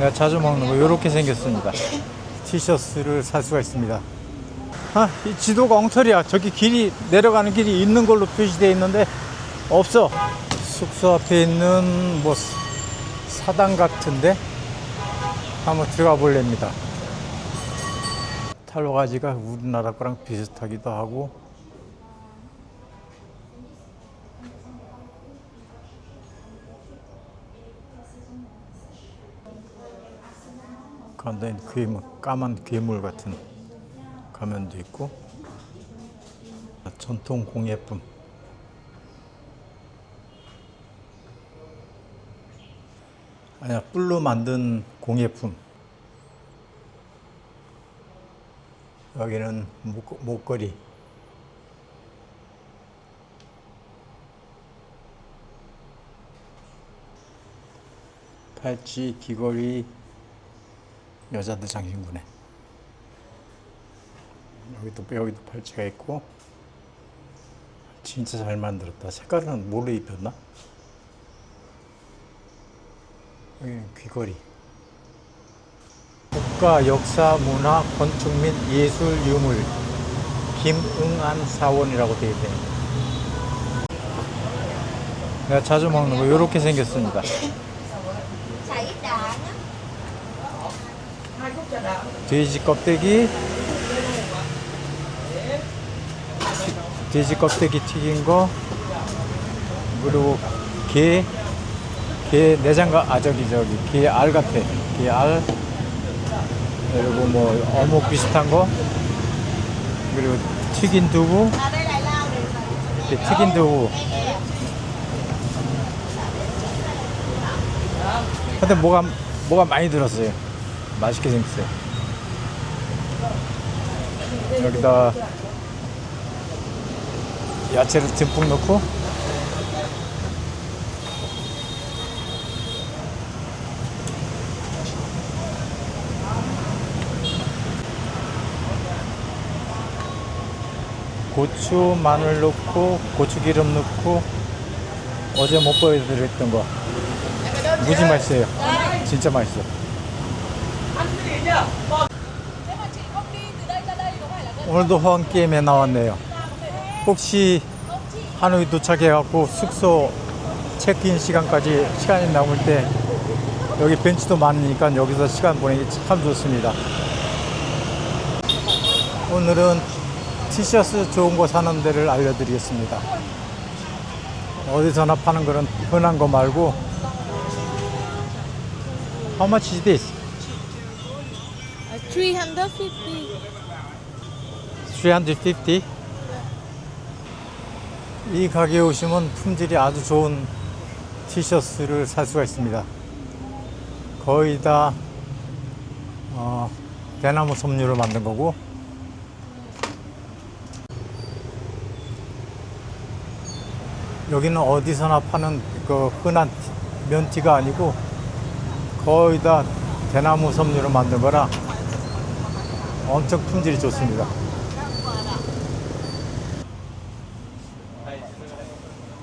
내가 자주 먹는 거 이렇게 생겼습니다. 티셔츠를 살 수가 있습니다. 아, 이 지도가 엉터리야. 저기 길이 내려가는 길이 있는 걸로 표시되어 있는데 없어. 숙소 앞에 있는 뭐 사당 같은데 한번 들어가 볼랍니다. 탈로가지가 우리나라 거랑 비슷하기도 하고 가운데 괴물, 까만 괴물 같은 가면도 있고 전통 공예품. 아니야 뿔로 만든 공예품. 여기는 목, 목걸이. 팔찌 귀걸이 여자들 장신구네. 여기도 여기도 팔찌가 있고 진짜 잘 만들었다. 색깔은 뭘로 입혔나? 여기는 귀걸이. 국가 역사 문화 건축 및 예술 유물. 김응안 사원이라고 되어 있대요 내가 자주 먹는 거 이렇게 생겼습니다 돼지 껍데기? 튀- 돼지 껍데기 튀긴 거? 그리고 게, 게 내장과 아 저기 저기. 게 알 같아. 게 알. 그리고 뭐 어묵 비슷한 거? 그리고 튀긴 두부? 튀긴 두부. 근데 뭐가 뭐가 많이 들었어요 맛있게 생겼어요. 여기다 야채를 듬뿍 넣고 고추, 마늘 넣고 고추기름 넣고 어제 못 보여드렸던 거. 무지 맛있어요. 진짜 맛있어 오늘도 호황게임에 나왔네요. 혹시 하노이 도착해갖고 숙소 체크인 시간까지 시간이 남을 때 여기 벤치도 많으니까 여기서 시간 보내기 참 좋습니다. 오늘은 티셔츠 좋은 거 사는 데를 알려드리겠습니다. 어디서나 파는 그런 흔한 거 말고 How much is this? 350. 350? 이 가게에 오시면 품질이 아주 좋은 티셔츠를 살 수가 있습니다. 거의 다 어, 대나무 섬유로 만든 거고 여기는 어디서나 파는 그 흔한 티- 면티가 아니고 거의 다 대나무 섬유로 만든 거라 엄청 품질이 좋습니다.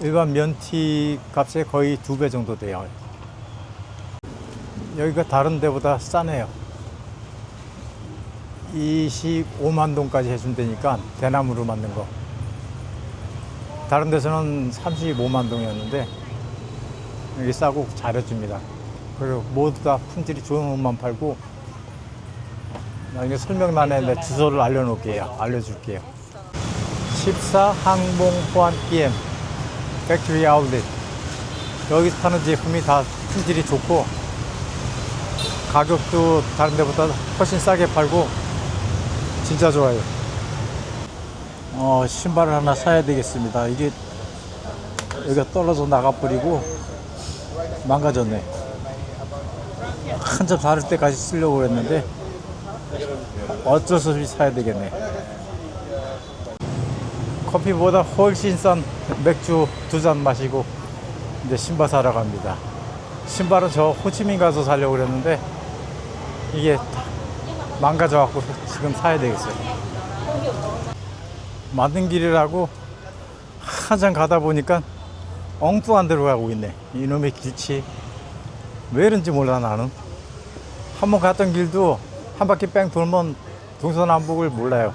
일반 면티 값의 거의 두 배 정도 돼요. 여기가 다른 데보다 싸네요. 25만 동까지 해준다니까 대나무로 만든 거. 다른 데서는 35만 동이었는데 여기 싸고 잘해줍니다. 그리고 모두 다 품질이 좋은 옷만 팔고 나중에 설명란에 내 주소를 알려놓을게요. 알려줄게요. 14 항공 호환 PM 팩토리 아울렛 여기서 파는 제품이 다 품질이 좋고 가격도 다른 데보다 훨씬 싸게 팔고 진짜 좋아요. 어, 신발을 하나 사야 되겠습니다. 이게 여기가 떨어져 나가버리고 망가졌네. 한참 다를 때까지 쓰려고 그랬는데 어쩔 수 없이 사야 되겠네. 커피보다 훨씬 싼 맥주 두 잔 마시고 이제 신발 사러 갑니다. 신발은 저 호치민 가서 사려고 그랬는데 이게 망가져 갖고 지금 사야 되겠어요. 만든 길이라고 한참 가다 보니까 엉뚱한 데로 가고 있네. 이놈의 길치 왜 이런지 몰라 나는. 한번 갔던 길도 한 바퀴 뺑 돌면 동서남북을 몰라요.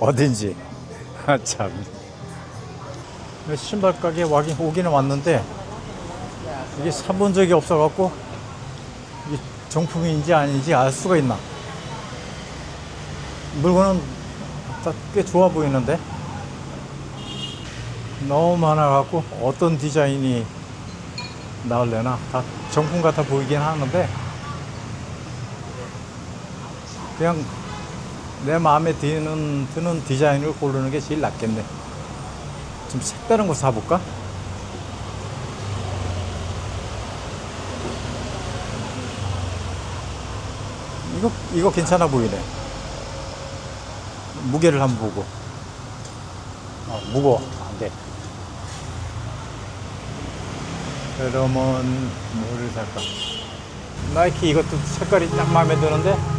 어딘지. 아, 참. 신발 가게 와긴, 오기는 왔는데 이게 사본 적이 없어갖고 이게 정품인지 아닌지 알 수가 있나. 물건은 다 꽤 좋아 보이는데 너무 많아갖고 어떤 디자인이 나올래나 다 정품 같아 보이긴 하는데 그냥 내 마음에 드는, 드는 디자인을 고르는 게 제일 낫겠네. 좀 색다른 거 사볼까? 이거, 이거 괜찮아 보이네. 무게를 한번 보고. 어, 무거워. 안 돼. 그러면 뭐를 살까? 나이키 이것도 색깔이 딱 마음에 드는데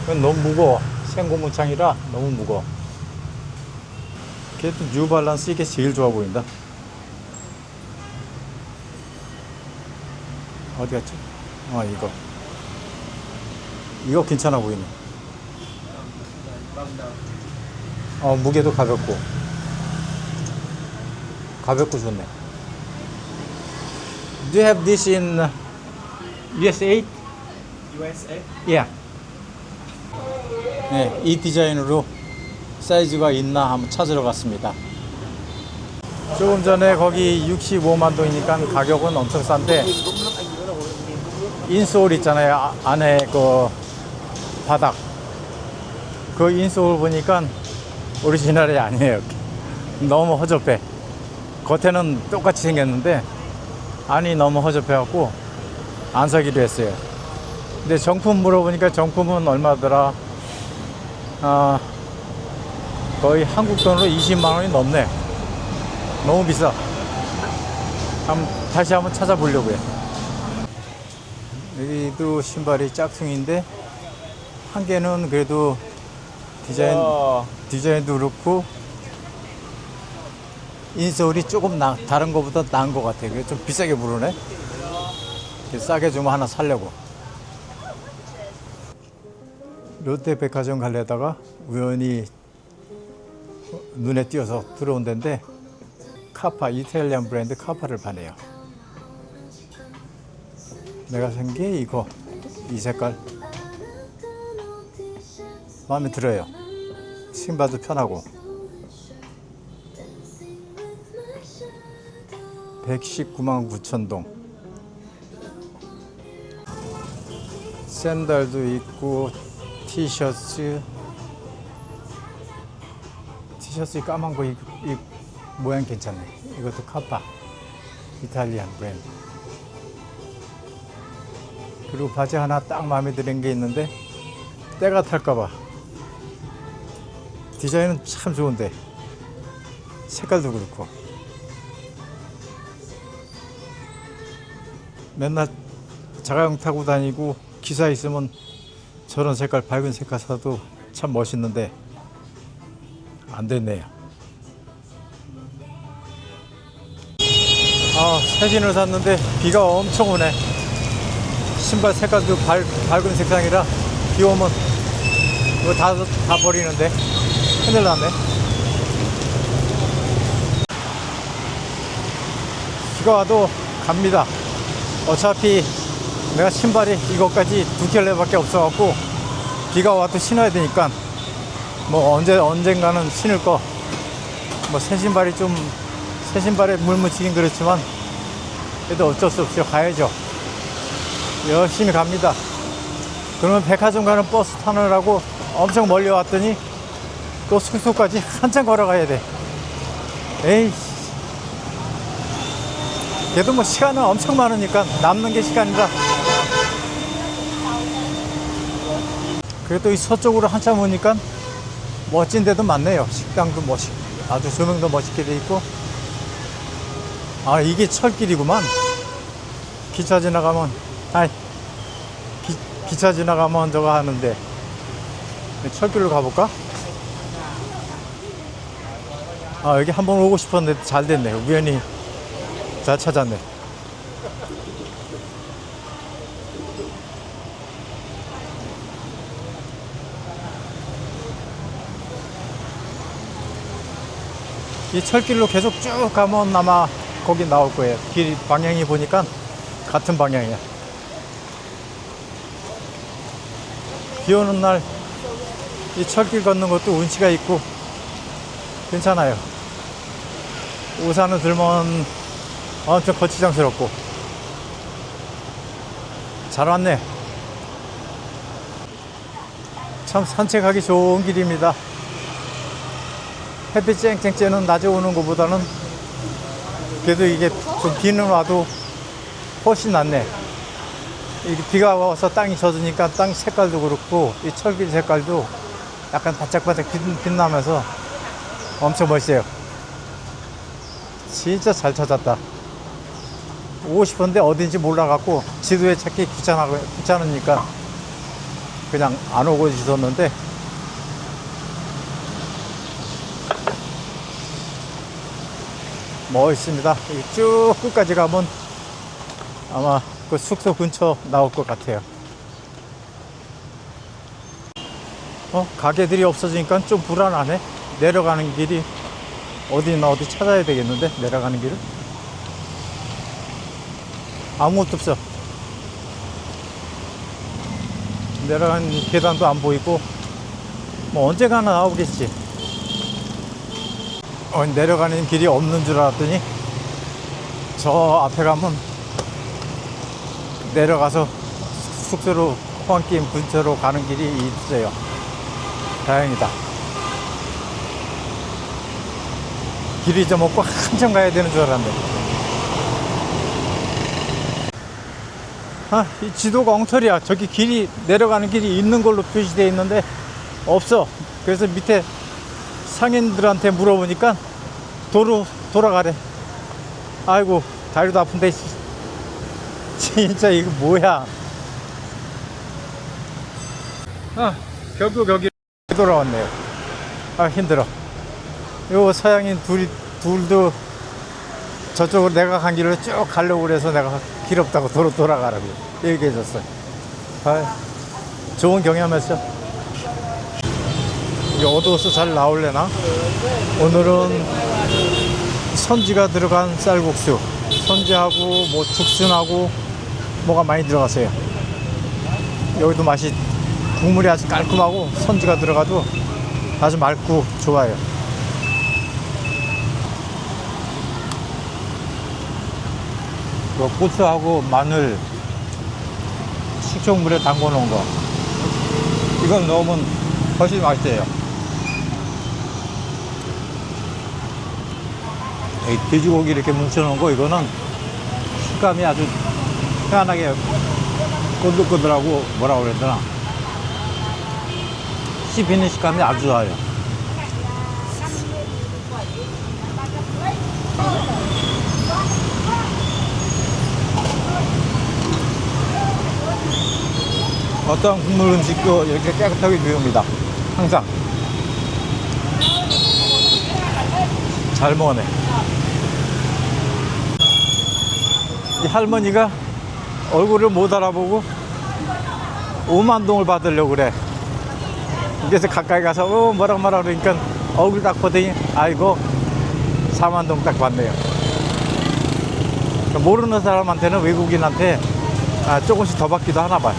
그건 너무 무거워. 생고무창이라 너무 무거워. 그래도 뉴발란스 이게 제일 좋아 보인다. 어디 갔지? 어 이거. 이거 괜찮아 보이네. 어 무게도 가볍고 가볍고 좋네. Do you have this in USA? USA? Yeah. 네, 이 디자인으로 사이즈가 있나 한번 찾으러 갔습니다. 조금 전에 거기 65만 동이니까 가격은 엄청 싼데 인소울 있잖아요. 아- 안에 그 바닥. 그 인소울 보니까 오리지널이 아니에요. 너무 허접해. 겉에는 똑같이 생겼는데 안이 너무 허접해 갖고 안 사기로 했어요. 근데 정품 물어보니까 정품은 얼마더라? 아, 거의 한국 돈으로 20만 원이 넘네. 너무 비싸. 한번 다시 한번 찾아보려고요. 여기도 신발이 짝퉁인데 한 개는 그래도 디자인 디자인도 그렇고 인솔이 조금 나, 다른 것보다 나은 것 같아요. 좀 비싸게 부르네. 싸게 주면 하나 살려고. 롯데 백화점 가려다가 우연히 눈에 띄어서 들어온 데인데 카파 이탈리안 브랜드 카파를 파네요. 내가 산 게 이거 이 색깔 마음에 들어요. 신발도 편하고 119만 9천 동 샌들도 있고 티셔츠 티셔츠 까만 거 이, 이 모양 괜찮네. 이것도 카파 이탈리안 브랜드. 그리고 바지 하나 딱 마음에 드는 게 있는데 때가 탈까봐. 디자인은 참 좋은데 색깔도 그렇고. 맨날 자가용 타고 다니고 기사 있으면 저런 색깔 밝은 색깔 사도 참 멋있는데 안 됐네요. 아 새진을 샀는데 비가 엄청 오네. 신발 색깔도 밝, 밝은 색상이라 비 오면 이거 다, 다 버리는데 큰일 났네. 비가 와도 갑니다. 어차피 내가 신발이 이것까지 두 켤레밖에 없어갖고 비가 와도 신어야 되니까 뭐 언제 언젠가는 신을 거. 뭐 새 신발이 좀 새 신발에 물 묻히긴 그렇지만 그래도 어쩔 수 없이 가야죠. 열심히 갑니다. 그러면 백화점 가는 버스 타느라고 엄청 멀리 왔더니 또 숙소까지 한참 걸어가야 돼. 에이. 그래도 뭐 시간은 엄청 많으니까 남는 게 시간이라. 그래도 이 서쪽으로 한참 오니까 멋진 데도 많네요. 식당도 멋있, 아주 조명도 멋있게 돼 있고. 아, 이게 철길이구만. 기차 지나가면, 아이, 기, 기차 지나가면 저거 하는데. 철길로 가볼까? 아, 여기 한번 오고 싶었는데 잘 됐네. 우연히 잘 찾았네. 이 철길로 계속 쭉 가면 아마 거기 나올 거예요. 길 방향이 보니까 같은 방향이야. 비 오는 날 이 철길 걷는 것도 운치가 있고 괜찮아요. 우산을 들면 엄청 거치장스럽고 잘 왔네. 참 산책하기 좋은 길입니다. 햇빛 쨍쨍 쬐는 낮에 오는 것보다는 그래도 이게 좀 비는 와도 훨씬 낫네. 이게 비가 와서 땅이 젖으니까 땅 색깔도 그렇고 이 철길 색깔도 약간 바짝바짝 빛- 빛나면서 엄청 멋있어요. 진짜 잘 찾았다. 오고 싶은데 어딘지 몰라갖고 지도에 찾기 귀찮아, 귀찮으니까 그냥 안 오고 있었는데 멋있습니다. 쭉 끝까지 가면 아마 그 숙소 근처 나올 것 같아요. 어, 가게들이 없어지니까 좀 불안하네. 내려가는 길이 어디나 어디 찾아야 되겠는데 내려가는 길을 아무것도 없어. 내려가는 계단도 안 보이고 뭐 언젠가는 나오겠지. 어, 내려가는 길이 없는 줄 알았더니 저 앞에 가면 내려가서 숙소로 호환게임 근처로 가는 길이 있어요. 다행이다. 길 잊어먹고 한참 가야 되는 줄 알았는데. 아, 이 지도가 엉터리야. 저기 길이, 내려가는 길이 있는 걸로 표시되어 있는데, 없어. 그래서 밑에 상인들한테 물어보니까 도로 돌아가래. 아이고, 다리도 아픈데. 진짜 이거 뭐야. 아, 결국 여기 돌아왔네요. 아, 힘들어. 요 서양인 둘이, 둘도 저쪽으로 내가 간 길로 쭉 가려고 그래서 내가 길 없다고 도로 돌아가라고 얘기해 줬어요. 아, 좋은 경험이었죠. 이게 어두워서 잘 나올래나? 오늘은 선지가 들어간 쌀국수. 선지하고 뭐 죽순하고 뭐가 많이 들어갔어요. 여기도 맛이 국물이 아주 깔끔하고 선지가 들어가도 아주 맑고 좋아요. 그 고추하고 마늘 식초물에 담궈 놓은 거 이건 넣으면 훨씬 맛있어요 돼지고기 이렇게 뭉쳐 놓은 거 이거는 식감이 아주 희한하게 꼬들꼬들하고 뭐라 그래야 되나 씹히는 식감이 아주 좋아요 어떤 국물 음식도 이렇게 깨끗하게 비웁니다. 항상. 잘 먹네. 이 할머니가 얼굴을 못 알아보고 5만동을 받으려고 그래. 그래서 가까이 가서 어, 뭐라 뭐라 그러니까 얼굴 딱 보더니 아이고 4만동 딱 받네요. 모르는 사람한테는 외국인한테 아, 조금씩 더 받기도 하나 봐요.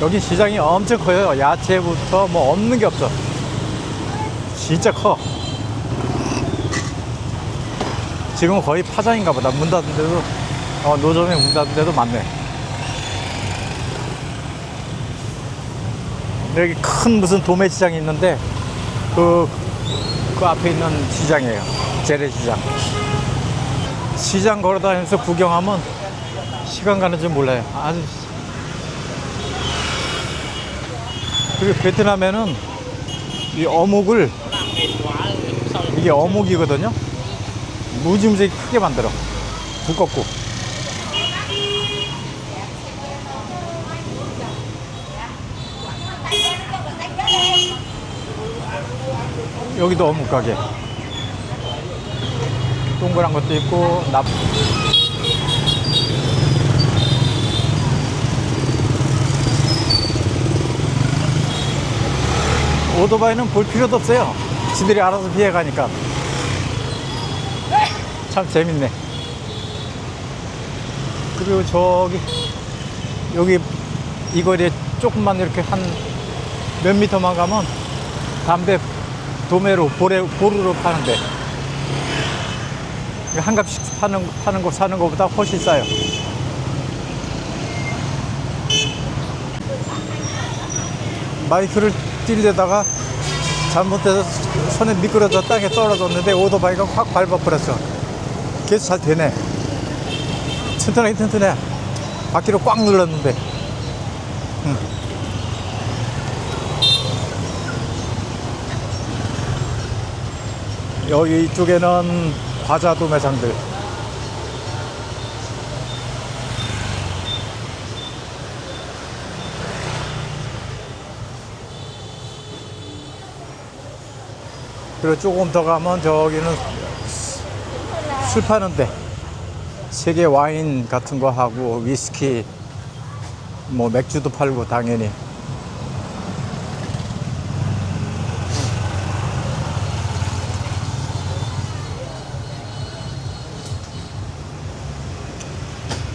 여기 시장이 엄청 커요. 야채부터 뭐 없는 게 없어. 진짜 커. 지금 거의 파장인가 보다. 문 닫은 데도, 어, 노점에 문 닫은 데도 많네. 여기 큰 무슨 도매시장이 있는데, 그, 그 앞에 있는 시장이에요. 재래시장. 시장 걸어다니면서 구경하면 시간 가는 줄 몰라요. 아주 그리고 베트남에는 이 어묵을 이게 어묵이거든요. 무지무지 크게 만들어. 두껍고. 여기도 어묵 가게. 동그란 것도 있고 납. 오토바이는 볼 필요도 없어요. 지들이 알아서 피해 가니까. 참 재밌네. 그리고 저기 여기 이 거리에 조금만 이렇게 한 몇 미터만 가면 담배 도매로 보레 보루로 파는데 이거 한 값씩 파는 파는 거 사는 것보다 훨씬 싸요. 마이크를 뛸려다가 잘못해서 손에 미끄러져 땅에 떨어졌는데 오토바이가 확 밟아버렸어. 계속 잘 되네. 튼튼하게 튼튼해. 바퀴로 꽉 눌렀는데. 응. 여기 이쪽에는 과자 도매상들. 그리고 조금 더 가면 저기는 술 파는데 세계 와인 같은 거 하고 위스키 뭐 맥주도 팔고 당연히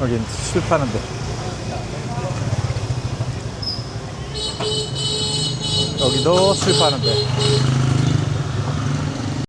여긴 술 파는데. 여기도 술 파는데